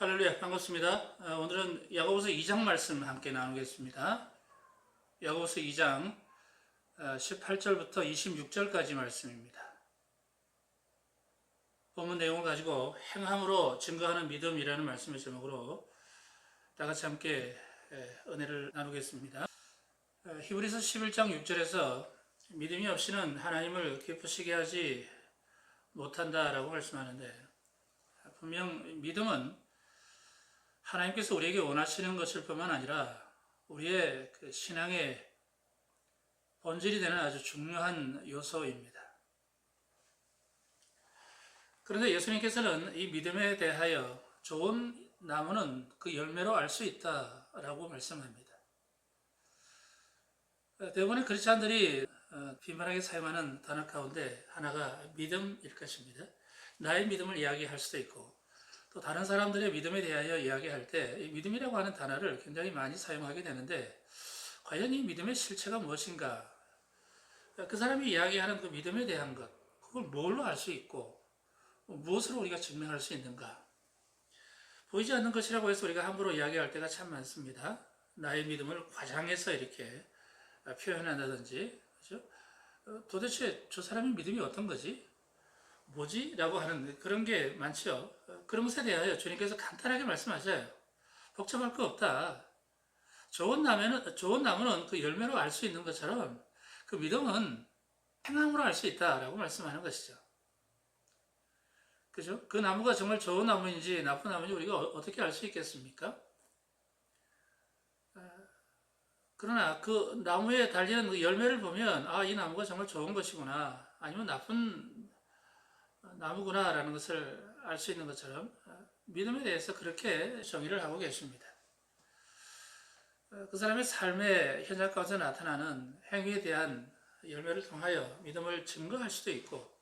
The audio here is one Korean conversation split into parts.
할렐루야 반갑습니다. 어, 오늘은 야고보서 2장 말씀 함께 나누겠습니다. 야고보서 2장 18절부터 26절까지 말씀입니다. 본문 내용을 가지고 행함으로 증거하는 믿음이라는 말씀의 제목으로 다 같이 함께 에, 은혜를 나누겠습니다. 어, 히브리서 11장 6절에서 믿음이 없이는 하나님을 기쁘시게 하지 못한다라고 말씀하는데 분명 믿음은 하나님께서 우리에게 원하시는 것일 뿐만 아니라 우리의 그 신앙의 본질이 되는 아주 중요한 요소입니다. 그런데 예수님께서는 이 믿음에 대하여 좋은 나무는 그 열매로 알 수 있다라고 말씀합니다. 대부분의 크리스찬들이 어, 비만하게 사용하는 단어 가운데 하나가 믿음일 것입니다. 나의 믿음을 이야기할 수도 있고 또 다른 사람들의 믿음에 대하여 이야기할 때 믿음이라고 하는 단어를 굉장히 많이 사용하게 되는데 과연 이 믿음의 실체가 무엇인가? 그 사람이 이야기하는 그 믿음에 대한 것, 그걸 뭘로 알 수 있고 무엇으로 우리가 증명할 수 있는가? 보이지 않는 것이라고 해서 우리가 함부로 이야기할 때가 참 많습니다. 나의 믿음을 과장해서 이렇게 표현한다든지, 그죠? 어, 도대체 저 사람의 믿음이 어떤 거지? 뭐지? 라고 하는 그런 게 많죠. 그런 것에 대하여 주님께서 간단하게 말씀하셔요. 복잡할 거 없다. 좋은 나무는, 좋은 나무는 그 열매로 알 수 있는 것처럼 그 믿음은 행함으로 알 수 있다라고 말씀하는 것이죠. 그죠? 그 나무가 정말 좋은 나무인지 나쁜 나무인지 우리가 어- 어떻게 알 수 있겠습니까? 아, 그러나 그 나무에 달리는 그 열매를 보면 아, 이 나무가 정말 좋은 것이구나. 아니면 나쁜 나무구나라는 것을 알 수 있는 것처럼 어, 믿음에 대해서 그렇게 정의를 하고 계십니다. 어, 그 사람의 삶의 현장 가운데 나타나는 행위에 대한 열매를 통하여 믿음을 증거할 수도 있고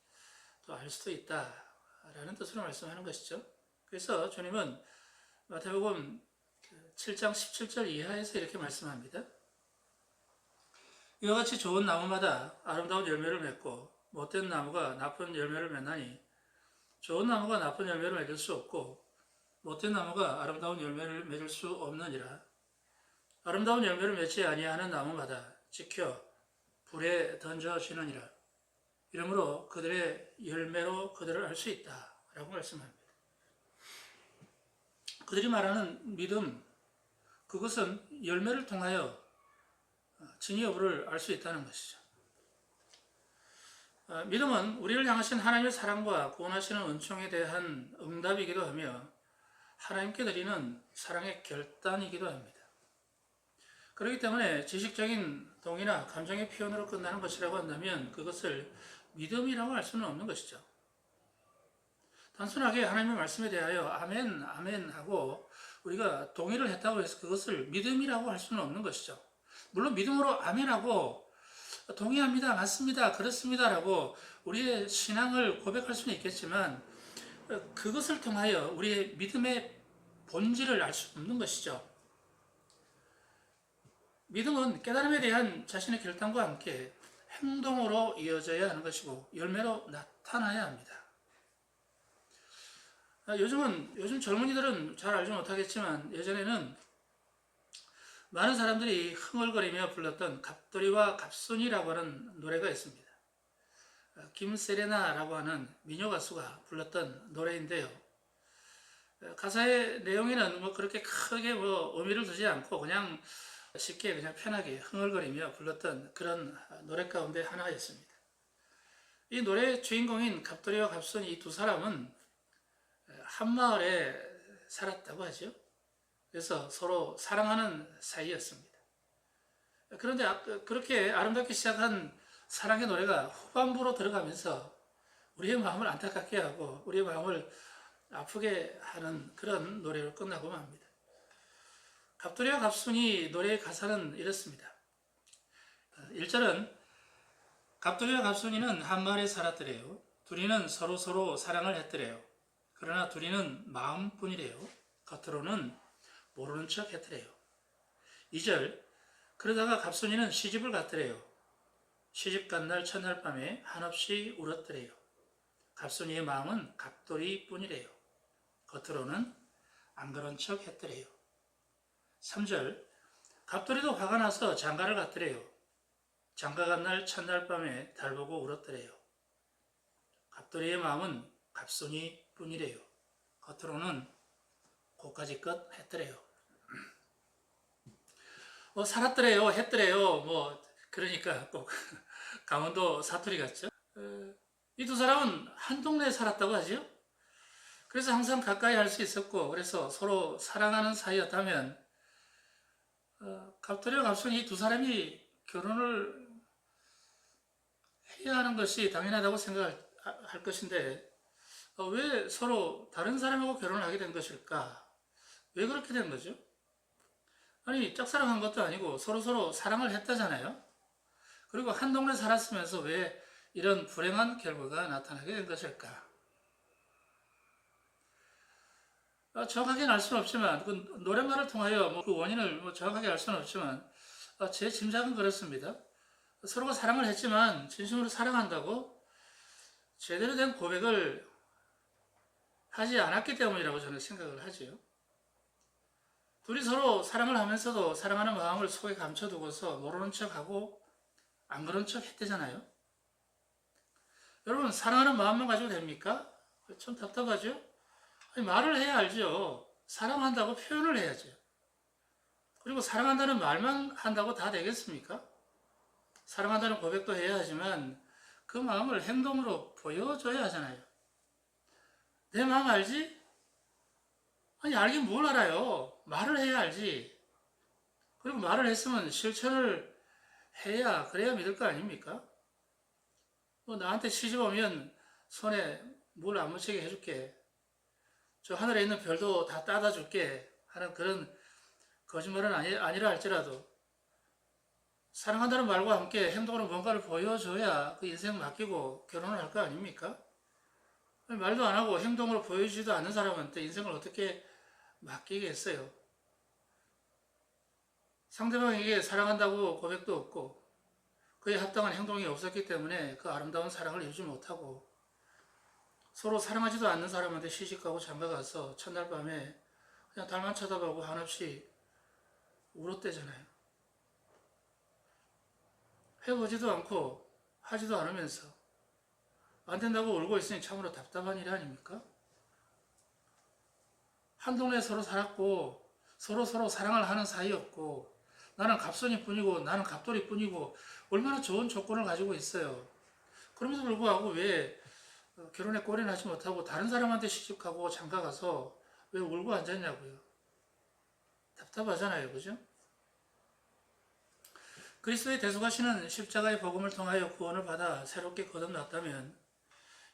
또 알 수도 있다라는 뜻으로 말씀하는 것이죠. 그래서 주님은 마태복음 7장 17절 이하에서 이렇게 말씀합니다. 이와 같이 좋은 나무마다 아름다운 열매를 맺고 못된 나무가 나쁜 열매를 맺나니 좋은 나무가 나쁜 열매를 맺을 수 없고 못된 나무가 아름다운 열매를 맺을 수 없느니라. 아름다운 열매를 맺지 아니하는 나무마다 지켜 불에 던져지느니라. 이러므로 그들의 열매로 그들을 알 수 있다 라고 말씀합니다. 그들이 말하는 믿음 그것은 열매를 통하여 진위 여부를 알 수 있다는 것이죠. 어, 믿음은 우리를 향하신 하나님의 사랑과 구원하시는 은총에 대한 응답이기도 하며 하나님께 드리는 사랑의 결단이기도 합니다. 그렇기 때문에 지식적인 동의나 감정의 표현으로 끝나는 것이라고 한다면 그것을 믿음이라고 할 수는 없는 것이죠. 단순하게 하나님의 말씀에 대하여 아멘, 아멘 하고 우리가 동의를 했다고 해서 그것을 믿음이라고 할 수는 없는 것이죠. 물론 믿음으로 아멘하고 동의합니다. 맞습니다. 그렇습니다라고 우리의 신앙을 고백할 수는 있겠지만 그것을 통하여 우리의 믿음의 본질을 알 수 없는 것이죠. 믿음은 깨달음에 대한 자신의 결단과 함께 행동으로 이어져야 하는 것이고 열매로 나타나야 합니다. 요즘은 요즘 젊은이들은 잘 알지 못하겠지만 예전에는 많은 사람들이 흥얼거리며 불렀던 갑돌이와 갑순이라고 하는 노래가 있습니다. 어, 김세레나라고 하는 미녀 가수가 불렀던 노래인데요. 어, 가사의 내용에는 뭐 그렇게 크게 뭐 의미를 두지 않고 그냥 쉽게 그냥 편하게 흥얼거리며 불렀던 그런 노래 가운데 하나였습니다. 이 노래의 주인공인 갑돌이와 갑순이 이 두 사람은 한 마을에 살았다고 하죠. 그래서 서로 사랑하는 사이였습니다. 그런데 아, 그렇게 아름답게 시작한 사랑의 노래가 후반부로 들어가면서 우리의 마음을 안타깝게 하고 우리의 마음을 아프게 하는 그런 노래로 끝나고 맙니다. 갑돌이와 갑순이 노래의 가사는 이렇습니다. 1절은 갑돌이와 갑순이는 한 마을에 살았더래요. 둘이는 서로 서로 사랑을 했더래요. 그러나 둘이는 마음뿐이래요. 겉으로는 모르는 척 했더래요. 2절 그러다가 갑순이는 시집을 갔더래요. 시집 간 날 첫날 밤에 한없이 울었더래요. 갑순이의 마음은 갑돌이 뿐이래요. 겉으로는 안 그런 척 했더래요. 3절 갑돌이도 화가 나서 장가를 갔더래요. 장가 간 날 첫날 밤에 달 보고 울었더래요. 갑돌이의 마음은 갑손이 뿐이래요. 겉으로는 고까지껏 했더래요. 뭐 살았더래요, 했더래요. 뭐 그러니까 꼭 강원도 사투리 같죠. 이 두 사람은 한 동네에 살았다고 하지요. 그래서 항상 가까이 할 수 있었고, 그래서 서로 사랑하는 사이였다면, 어, 갑돌이와 갑순이 두 사람이 결혼을 해야 하는 것이 당연하다고 생각할 것인데, 어, 왜 서로 다른 사람하고 결혼을 하게 된 것일까? 왜 그렇게 된 거죠? 아니, 짝사랑한 것도 아니고 서로 서로 사랑을 했다잖아요. 그리고 한 동네 살았으면서 왜 이런 불행한 결과가 나타나게 된 것일까? 어, 정확하게는 알 수는 없지만 그 노랫말을 통하여 뭐 그 원인을 뭐 정확하게 알 수는 없지만 어, 제 짐작은 그렇습니다. 서로가 사랑을 했지만 진심으로 사랑한다고 제대로 된 고백을 하지 않았기 때문이라고 저는 생각을 하지요. 둘이 서로 사랑을 하면서도 사랑하는 마음을 속에 감춰두고서 모르는 척하고 안 그런 척 했대잖아요. 여러분 사랑하는 마음만 가지고 됩니까? 좀 답답하죠? 아니, 말을 해야 알죠. 사랑한다고 표현을 해야죠. 그리고 사랑한다는 말만 한다고 다 되겠습니까? 사랑한다는 고백도 해야 하지만 그 마음을 행동으로 보여줘야 하잖아요. 내 마음 알지? 아니 알긴 뭘 알아요. 말을 해야 알지. 그리고 말을 했으면 실천을 해야 그래야 믿을 거 아닙니까? 뭐 나한테 시집 오면 손에 물 안 묻히게 해줄게. 저 하늘에 있는 별도 다 따다 줄게 하는 그런 거짓말은 아니, 아니라 할지라도 사랑한다는 말과 함께 행동으로 뭔가를 보여줘야 그 인생 맡기고 결혼을 할 거 아닙니까? 말도 안 하고 행동으로 보여주지도 않는 사람한테 인생을 어떻게 맡기겠어요? 상대방에게 사랑한다고 고백도 없고 그에 합당한 행동이 없었기 때문에 그 아름다운 사랑을 이루지 못하고 서로 사랑하지도 않는 사람한테 시집가고 장가가서 첫날 밤에 그냥 달만 쳐다보고 한없이 울었대잖아요. 해보지도 않고 하지도 않으면서 안 된다고 울고 있으니 참으로 답답한 일 아닙니까? 한 동네에 서로 살았고 서로 서로 사랑을 하는 사이였고 나는 갑선이 뿐이고 나는 갑돌이 뿐이고 얼마나 좋은 조건을 가지고 있어요. 그럼에도 불구하고 왜 어, 결혼에 꼴이 나지 못하고 다른 사람한테 시집가고 장가가서 왜 울고 앉았냐고요. 답답하잖아요. 그죠? 그리스도의 대속하시는 십자가의 복음을 통하여 구원을 받아 새롭게 거듭났다면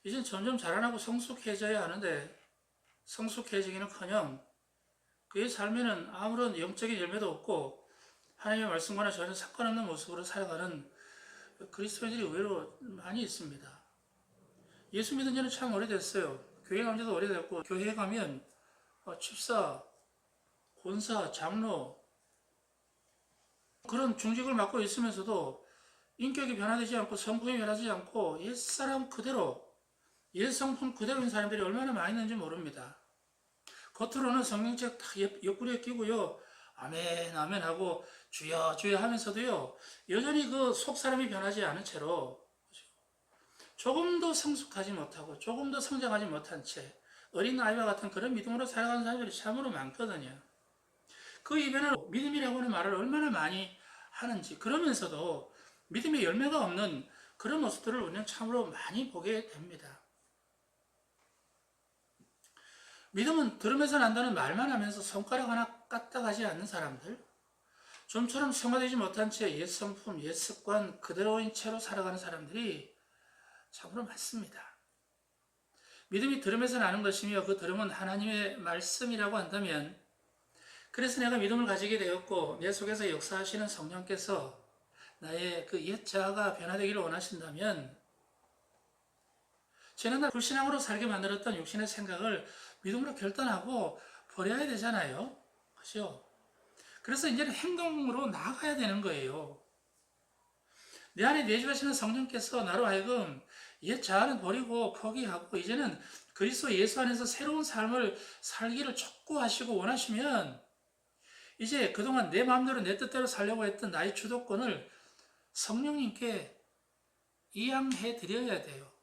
이젠 점점 자라나고 성숙해져야 하는데 성숙해지기는커녕 그의 삶에는 아무런 영적인 열매도 없고 하나님의 말씀과는 전혀 상관없는 모습으로 살아가는 그리스도인들이 의외로 많이 있습니다. 예수 믿은 지는 참 오래됐어요. 교회 간 지도 오래됐고 교회에 가면 어, 집사, 권사, 장로 그런 중직을 맡고 있으면서도 인격이 변화되지 않고 성품이 변하지 않고 옛사람 그대로 옛 성품 그대로인 사람들이 얼마나 많이 있는지 모릅니다. 겉으로는 성경책 다 옆구리에 끼고요. 아멘, 아멘 하고 주여, 주여 하면서도요, 여전히 그 속 사람이 변하지 않은 채로 조금도 성숙하지 못하고 조금도 성장하지 못한 채 어린 아이와 같은 그런 믿음으로 살아가는 사람들이 참으로 많거든요. 그 이변을 믿음이라고 하는 말을 얼마나 많이 하는지 그러면서도 믿음의 열매가 없는 그런 모습들을 우리는 참으로 많이 보게 됩니다. 믿음은 들으면서 난다는 말만 하면서 손가락 하나 까딱하지 않는 사람들, 좀처럼 성화되지 못한 채 옛 성품, 옛 습관 그대로인 채로 살아가는 사람들이 참으로 많습니다. 믿음이 들음에서 나는 것이며 그 들음은 하나님의 말씀이라고 한다면 그래서 내가 믿음을 가지게 되었고 내 속에서 역사하시는 성령께서 나의 그 옛 자아가 변화되기를 원하신다면 지난날 불신앙으로 살게 만들었던 육신의 생각을 믿음으로 결단하고 버려야 되잖아요. 그죠? 그래서 이제는 행동으로 나아가야 되는 거예요. 내 안에 내주하시는 성령께서 나로 하여금 옛 자아는 버리고 포기하고 이제는 그리스도 예수 안에서 새로운 삶을 살기를 촉구하시고 원하시면 이제 그동안 내 마음대로 내 뜻대로 살려고 했던 나의 주도권을 성령님께 이양해 드려야 돼요.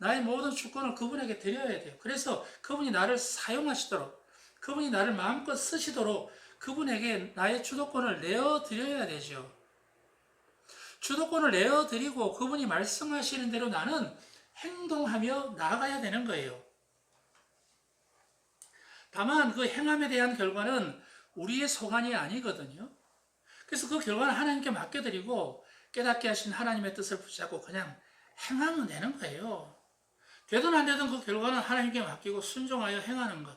나의 모든 주권을 그분에게 드려야 돼요. 그래서 그분이 나를 사용하시도록, 그분이 나를 마음껏 쓰시도록 그분에게 나의 주도권을 내어 드려야 되죠. 주도권을 내어 드리고 그분이 말씀하시는 대로 나는 행동하며 나아가야 되는 거예요. 다만 그 행함에 대한 결과는 우리의 소관이 아니거든요. 그래서 그 결과는 하나님께 맡겨드리고 깨닫게 하신 하나님의 뜻을 붙잡고 그냥 행하면 되는 거예요. 되든 안 되든 그 결과는 하나님께 맡기고 순종하여 행하는 것.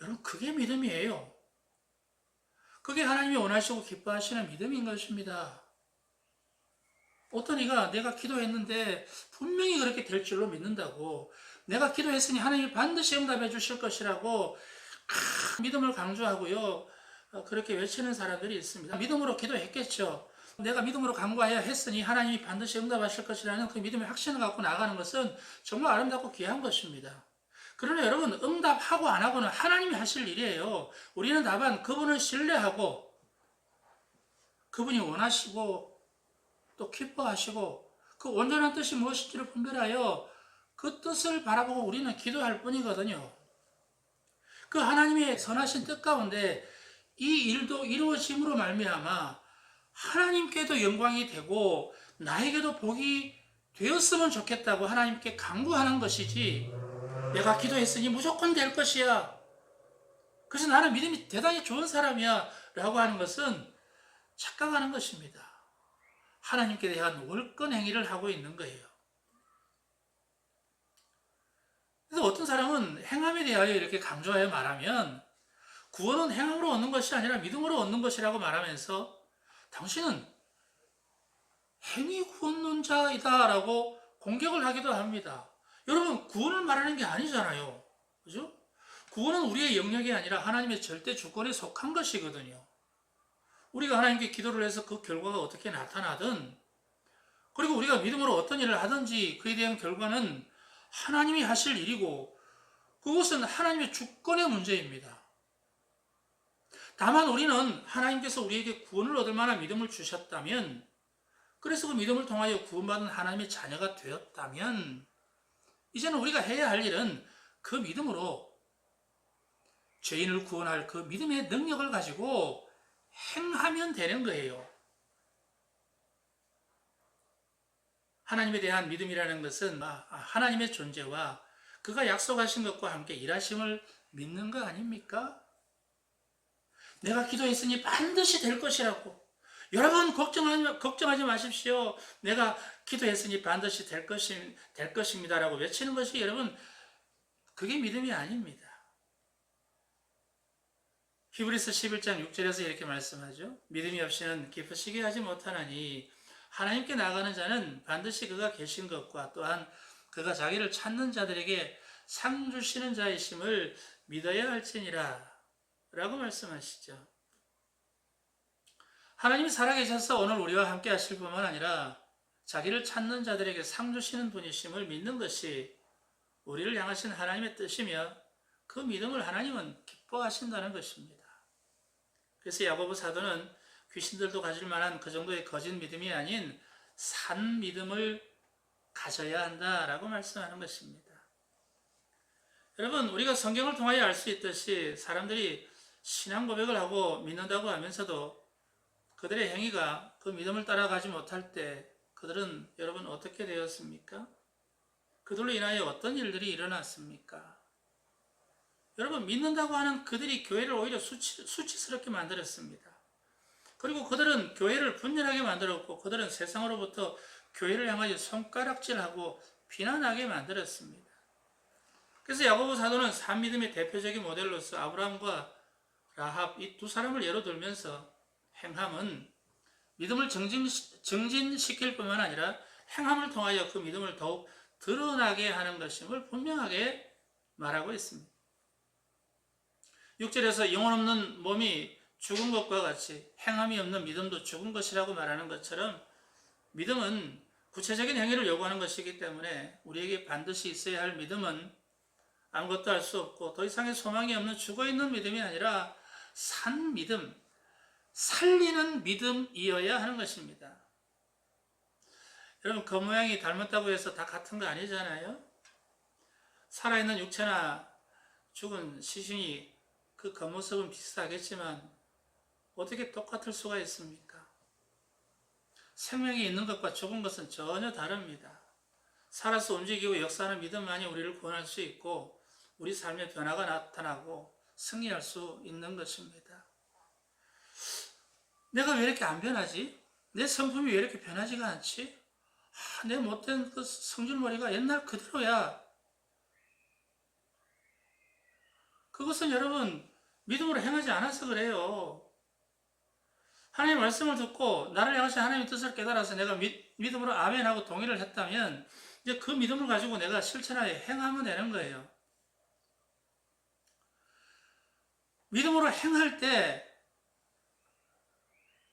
여러분, 그게 믿음이에요. 그게 하나님이 원하시고 기뻐하시는 믿음인 것입니다. 어떤 이가 내가 기도했는데 분명히 그렇게 될 줄로 믿는다고 내가 기도했으니 하나님이 반드시 응답해 주실 것이라고 믿음을 강조하고요. 어, 그렇게 외치는 사람들이 있습니다. 믿음으로 기도했겠죠. 내가 믿음으로 간구하여 했으니 하나님이 반드시 응답하실 것이라는 그 믿음의 확신을 갖고 나가는 것은 정말 아름답고 귀한 것입니다. 그러나 여러분, 응답하고 안 하고는 하나님이 하실 일이에요. 우리는 다만 그분을 신뢰하고 그분이 원하시고 또 기뻐하시고 그 온전한 뜻이 무엇인지를 분별하여 그 뜻을 바라보고 우리는 기도할 뿐이거든요. 그 하나님의 선하신 뜻 가운데 이 일도 이루어짐으로 말미암아 하나님께도 영광이 되고 나에게도 복이 되었으면 좋겠다고 하나님께 강구하는 것이지 내가 기도했으니 무조건 될 것이야. 그래서 나는 믿음이 대단히 좋은 사람이야 라고 하는 것은 착각하는 것입니다. 하나님께 대한 월권 행위를 하고 있는 거예요. 그래서 어떤 사람은 행함에 대하여 이렇게 강조하여 말하면 구원은 행함으로 얻는 것이 아니라 믿음으로 얻는 것이라고 말하면서 당신은 행위 구원론자이다라고 공격을 하기도 합니다. 여러분 구원을 말하는 게 아니잖아요. 그죠? 구원은 우리의 영역이 아니라 하나님의 절대 주권에 속한 것이거든요. 우리가 하나님께 기도를 해서 그 결과가 어떻게 나타나든 그리고 우리가 믿음으로 어떤 일을 하든지 그에 대한 결과는 하나님이 하실 일이고 그것은 하나님의 주권의 문제입니다. 다만 우리는 하나님께서 우리에게 구원을 얻을 만한 믿음을 주셨다면 그래서 그 믿음을 통하여 구원받은 하나님의 자녀가 되었다면 이제는 우리가 해야 할 일은 그 믿음으로 죄인을 구원할 그 믿음의 능력을 가지고 행하면 되는 거예요. 하나님에 대한 믿음이라는 것은 아, 하나님의 존재와 그가 약속하신 것과 함께 일하심을 믿는 거 아닙니까? 내가 기도했으니 반드시 될 것이라고. 여러분 걱정하지, 걱정하지 마십시오. 내가 기도했으니 반드시 될 것이 될 것입니다라고 외치는 것이 여러분 그게 믿음이 아닙니다. 히브리서 11장 6절에서 이렇게 말씀하죠. 믿음이 없이는 기쁘시게 하지 못하나니 하나님께 나가는 자는 반드시 그가 계신 것과 또한 그가 자기를 찾는 자들에게 상 주시는 자이심을 믿어야 할지니라 라고 말씀하시죠. 하나님이 살아계셔서 오늘 우리와 함께 하실 뿐만 아니라 자기를 찾는 자들에게 상 주시는 분이심을 믿는 것이 우리를 향하신 하나님의 뜻이며 그 믿음을 하나님은 기뻐하신다는 것입니다. 그래서 야고보 사도는 귀신들도 가질 만한 그 정도의 거짓 믿음이 아닌 산 믿음을 가져야 한다라고 말씀하는 것입니다. 여러분, 우리가 성경을 통하여 알 수 있듯이 사람들이 신앙 고백을 하고 믿는다고 하면서도 그들의 행위가 그 믿음을 따라가지 못할 때 그들은 여러분 어떻게 되었습니까? 그들로 인하여 어떤 일들이 일어났습니까? 여러분 믿는다고 하는 그들이 교회를 오히려 수치, 수치스럽게 만들었습니다. 그리고 그들은 교회를 분열하게 만들었고 그들은 세상으로부터 교회를 향하여 손가락질하고 비난하게 만들었습니다. 그래서 야고보 사도는 산 믿음의 대표적인 모델로서 아브라함과 라합 이 두 사람을 예로 들면서 행함은 믿음을 정진, 정진시킬 뿐만 아니라 행함을 통하여 그 믿음을 더욱 드러나게 하는 것임을 분명하게 말하고 있습니다. 6절에서 영혼 없는 몸이 죽은 것과 같이 행함이 없는 믿음도 죽은 것이라고 말하는 것처럼 믿음은 구체적인 행위를 요구하는 것이기 때문에 우리에게 반드시 있어야 할 믿음은 아무것도 할 수 없고 더 이상의 소망이 없는 죽어 있는 믿음이 아니라 산 믿음, 살리는 믿음이어야 하는 것입니다. 여러분 그 모양이 닮았다고 해서 다 같은 거 아니잖아요. 살아있는 육체나 죽은 시신이 그 겉모습은 비슷하겠지만 어떻게 똑같을 수가 있습니까? 생명이 있는 것과 죽은 것은 전혀 다릅니다. 살아서 움직이고 역사하는 믿음만이 우리를 구원할 수 있고 우리 삶의 변화가 나타나고 승리할 수 있는 것입니다. 내가 왜 이렇게 안 변하지? 내 성품이 왜 이렇게 변하지가 않지? 아, 내 못된 그 성질머리가 옛날 그대로야. 그것은 여러분 믿음으로 행하지 않아서 그래요. 하나님의 말씀을 듣고 나를 향하신 하나님의 뜻을 깨달아서 내가 믿, 믿음으로 아멘하고 동의를 했다면 이제 그 믿음을 가지고 내가 실천하에 행하면 되는 거예요. 믿음으로 행할 때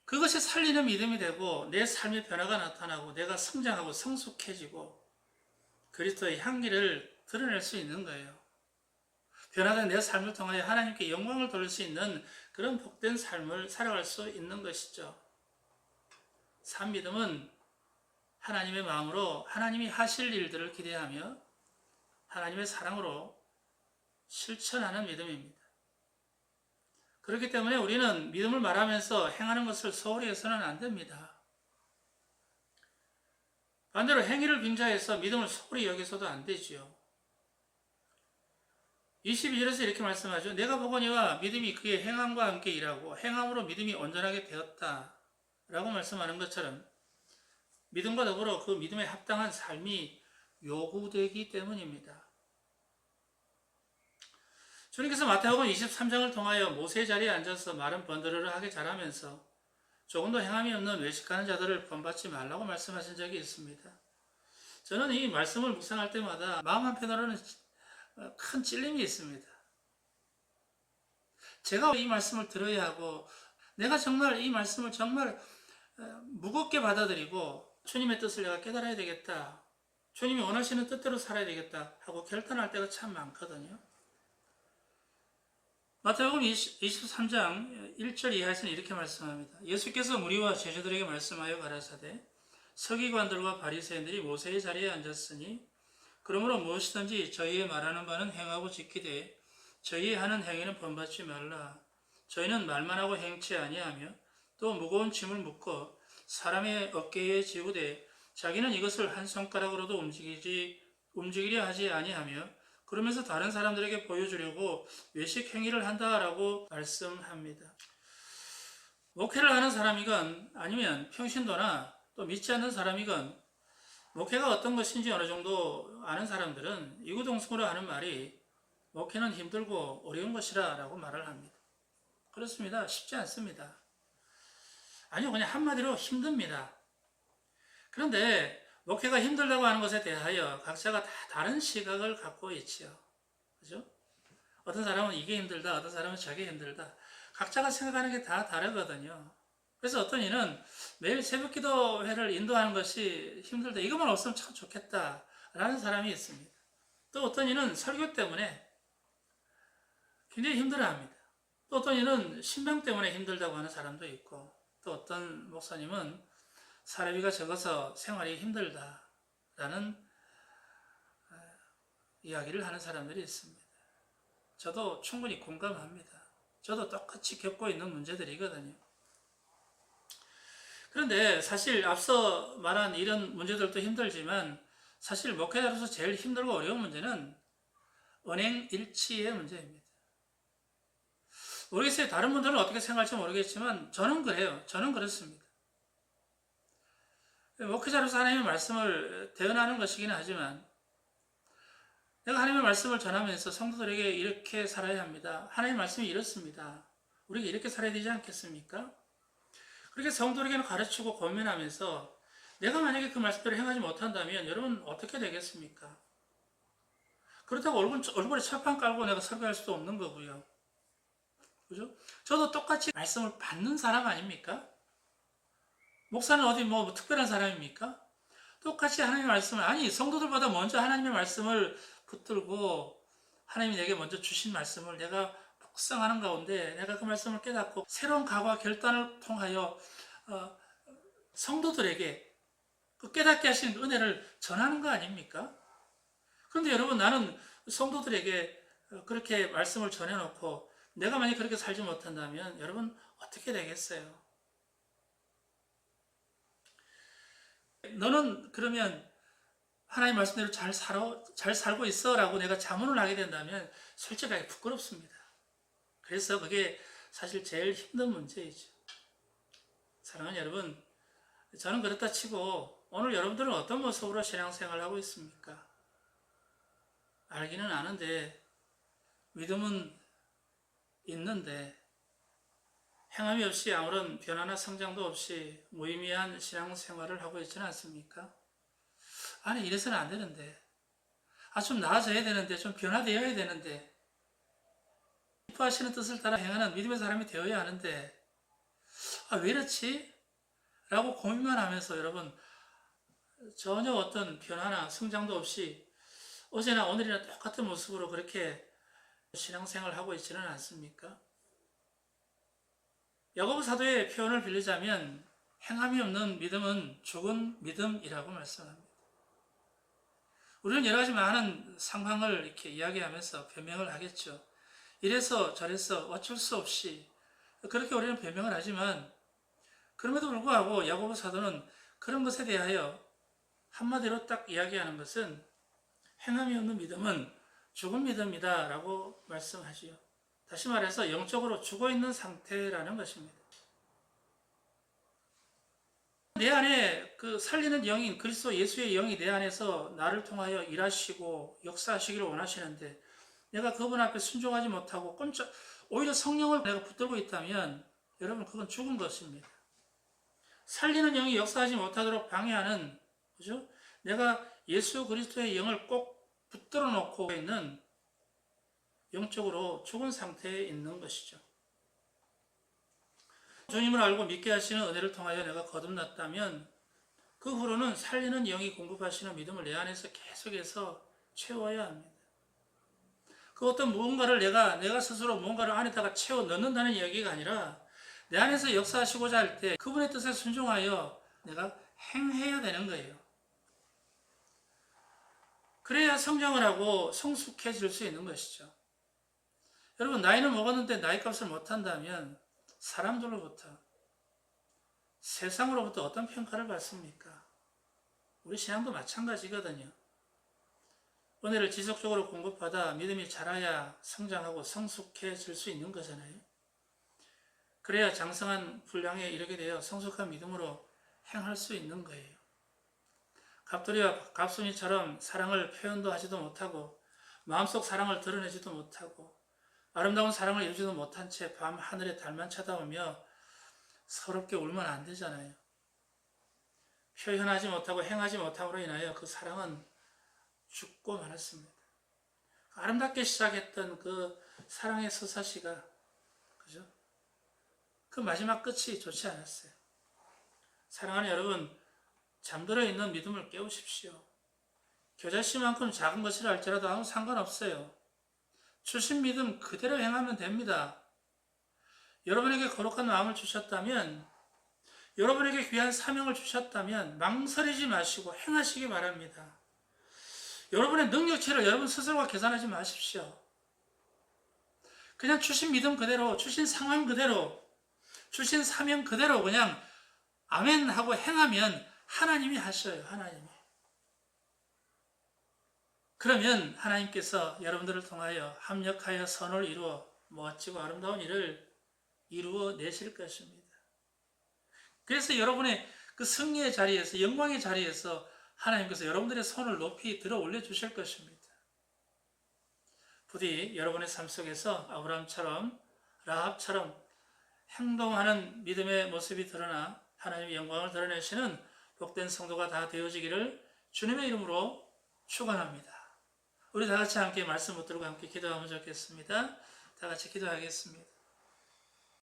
그것이 살리는 믿음이 되고 내 삶의 변화가 나타나고 내가 성장하고 성숙해지고 그리스도의 향기를 드러낼 수 있는 거예요. 변화된 내 삶을 통하여 하나님께 영광을 돌릴 수 있는 그런 복된 삶을 살아갈 수 있는 것이죠. 산 믿음은 하나님의 마음으로 하나님이 하실 일들을 기대하며 하나님의 사랑으로 실천하는 믿음입니다. 그렇기 때문에 우리는 믿음을 말하면서 행하는 것을 소홀히 해서는 안 됩니다. 반대로 행위를 빙자해서 믿음을 소홀히 여기서도 안 되지요. 22절에서 이렇게 말씀하죠. 내가 보거니와 믿음이 그의 행함과 함께 일하고 행함으로 믿음이 온전하게 되었다. 라고 말씀하는 것처럼 믿음과 더불어 그 믿음에 합당한 삶이 요구되기 때문입니다. 주님께서 마태복음 23장을 통하여 모세의 자리에 앉아서 마른 번드르르 하게 잘하면서 조금도 행함이 없는 외식하는 자들을 본받지 말라고 말씀하신 적이 있습니다. 저는 이 말씀을 묵상할 때마다 마음 한편으로는 큰 찔림이 있습니다. 제가 이 말씀을 들어야 하고 내가 정말 이 말씀을 정말 무겁게 받아들이고 주님의 뜻을 내가 깨달아야 되겠다. 주님이 원하시는 뜻대로 살아야 되겠다 하고 결단할 때가 참 많거든요. 마태복음 23장 1절 이하에서는 이렇게 말씀합니다. 예수께서 무리와 제자들에게 말씀하여 가라사대 서기관들과 바리새인들이 모세의 자리에 앉았으니 그러므로 무엇이든지 저희의 말하는 바는 행하고 지키되 저희의 하는 행위는 본받지 말라. 저희는 말만 하고 행치 아니하며 또 무거운 짐을 묶어 사람의 어깨에 지우되 자기는 이것을 한 손가락으로도 움직이지 움직이려 하지 아니하며 그러면서 다른 사람들에게 보여주려고 외식 행위를 한다라고 말씀합니다. 목회를 하는 사람이건 아니면 평신도나 또 믿지 않는 사람이건 목회가 어떤 것인지 어느 정도 아는 사람들은 이구동성으로 하는 말이 목회는 힘들고 어려운 것이라 라고 말을 합니다. 그렇습니다. 쉽지 않습니다. 아니요, 그냥 한마디로 힘듭니다. 그런데 목회가 힘들다고 하는 것에 대하여 각자가 다 다른 시각을 갖고 있지요. 그죠? 어떤 사람은 이게 힘들다, 어떤 사람은 저게 힘들다. 각자가 생각하는 게 다 다르거든요. 그래서 어떤 이는 매일 새벽 기도회를 인도하는 것이 힘들다. 이것만 없으면 참 좋겠다. 라는 사람이 있습니다. 또 어떤 이는 설교 때문에 굉장히 힘들어 합니다. 또 어떤 이는 신병 때문에 힘들다고 하는 사람도 있고, 또 어떤 목사님은 사례비가 적어서 생활이 힘들다라는 어, 이야기를 하는 사람들이 있습니다. 저도 충분히 공감합니다. 저도 똑같이 겪고 있는 문제들이거든요. 그런데 사실 앞서 말한 이런 문제들도 힘들지만 사실 목회자로서 제일 힘들고 어려운 문제는 은행 일치의 문제입니다. 모르겠어요. 다른 분들은 어떻게 생각할지 모르겠지만 저는 그래요. 저는 그렇습니다. 목회자로서 하나님의 말씀을 대언하는 것이긴 하지만 내가 하나님의 말씀을 전하면서 성도들에게 이렇게 살아야 합니다. 하나님의 말씀이 이렇습니다. 우리가 이렇게 살아야 되지 않겠습니까? 그렇게 성도에게는 가르치고 고민하면서 내가 만약에 그 말씀대로 행하지 못한다면 여러분 어떻게 되겠습니까? 그렇다고 얼굴, 얼굴에 철판 깔고 내가 설교할 수도 없는 거고요. 그죠? 저도 똑같이 말씀을 받는 사람 아닙니까? 목사는 어디 뭐 특별한 사람입니까? 똑같이 하나님의 말씀을 아니 성도들보다 먼저 하나님의 말씀을 붙들고 하나님이 내게 먼저 주신 말씀을 내가 묵상하는 가운데 내가 그 말씀을 깨닫고 새로운 각오와 결단을 통하여 어, 성도들에게 그 깨닫게 하신 은혜를 전하는 거 아닙니까? 그런데 여러분 나는 성도들에게 어, 그렇게 말씀을 전해놓고 내가 만약 그렇게 살지 못한다면 여러분 어떻게 되겠어요? 너는 그러면 하나님 말씀대로 잘 살아 잘 살고 있어라고 내가 자문을 하게 된다면 솔직하게 부끄럽습니다. 그래서 그게 사실 제일 힘든 문제이죠. 사랑하는 여러분, 저는 그렇다 치고 오늘 여러분들은 어떤 모습으로 신앙생활을 하고 있습니까? 알기는 아는데 믿음은 있는데 행함이 없이 아무런 변화나 성장도 없이 무의미한 신앙생활을 하고 있지는 않습니까? 아니 이래서는 안 되는데 아 좀 나아져야 되는데 좀 변화되어야 되는데 기뻐하시는 뜻을 따라 행하는 믿음의 사람이 되어야 하는데 아 왜 이렇지? 라고 고민만 하면서 여러분 전혀 어떤 변화나 성장도 없이 어제나 오늘이나 똑같은 모습으로 그렇게 신앙생활을 하고 있지는 않습니까? 야고보 사도의 표현을 빌리자면 행함이 없는 믿음은 죽은 믿음이라고 말씀합니다. 우리는 여러 가지 많은 상황을 이렇게 이야기하면서 변명을 하겠죠. 이래서 저래서 어쩔 수 없이 그렇게 우리는 변명을 하지만 그럼에도 불구하고 야고보 사도는 그런 것에 대하여 한마디로 딱 이야기하는 것은 행함이 없는 믿음은 죽은 믿음이다 라고 말씀하지요. 다시 말해서 영적으로 죽어 있는 상태라는 것입니다. 내 안에 그 살리는 영인 그리스도 예수의 영이 내 안에서 나를 통하여 일하시고 역사하시기를 원하시는데 내가 그분 앞에 순종하지 못하고 꼼짝 오히려 성령을 내가 붙들고 있다면 여러분 그건 죽은 것입니다. 살리는 영이 역사하지 못하도록 방해하는 그죠? 내가 예수 그리스도의 영을 꼭 붙들어 놓고 있는 영적으로 죽은 상태에 있는 것이죠. 주님을 알고 믿게 하시는 은혜를 통하여 내가 거듭났다면 그 후로는 살리는 영이 공급하시는 믿음을 내 안에서 계속해서 채워야 합니다. 그 어떤 무언가를 내가 내가 스스로 무언가를 안에다가 채워 넣는다는 이야기가 아니라 내 안에서 역사하시고자 할 때 그분의 뜻에 순종하여 내가 행해야 되는 거예요. 그래야 성장을 하고 성숙해질 수 있는 것이죠. 여러분 나이는 먹었는데 나이 값을 못한다면 사람들로부터 세상으로부터 어떤 평가를 받습니까? 우리 신앙도 마찬가지거든요. 은혜를 지속적으로 공급받아 믿음이 자라야 성장하고 성숙해질 수 있는 거잖아요. 그래야 장성한 분량에 이르게 되어 성숙한 믿음으로 행할 수 있는 거예요. 갑돌이와 갑순이처럼 사랑을 표현도 하지도 못하고 마음속 사랑을 드러내지도 못하고 아름다운 사랑을 이루지도 못한 채 밤 하늘의 달만 쳐다보며 서럽게 울면 안 되잖아요. 표현하지 못하고 행하지 못함으로 인하여 그 사랑은 죽고 말았습니다. 아름답게 시작했던 그 사랑의 서사시가 그죠? 그 마지막 끝이 좋지 않았어요. 사랑하는 여러분, 잠들어 있는 믿음을 깨우십시오. 겨자씨만큼 작은 것이라 할지라도 아무 상관없어요. 주신 믿음 그대로 행하면 됩니다. 여러분에게 거룩한 마음을 주셨다면, 여러분에게 귀한 사명을 주셨다면, 망설이지 마시고 행하시기 바랍니다. 여러분의 능력치를 여러분 스스로가 계산하지 마십시오. 그냥 주신 믿음 그대로, 주신 상황 그대로, 주신 사명 그대로 그냥 아멘 하고 행하면 하나님이 하셔요. 하나님이. 그러면 하나님께서 여러분들을 통하여 합력하여 선을 이루어 멋지고 아름다운 일을 이루어 내실 것입니다. 그래서 여러분의 그 승리의 자리에서 영광의 자리에서 하나님께서 여러분들의 손을 높이 들어 올려 주실 것입니다. 부디 여러분의 삶 속에서 아브라함처럼 라합처럼 행동하는 믿음의 모습이 드러나 하나님의 영광을 드러내시는 복된 성도가 다 되어지기를 주님의 이름으로 축원합니다. 우리 다 같이 함께 말씀 붙들고 함께 기도하면 좋겠습니다. 다 같이 기도하겠습니다.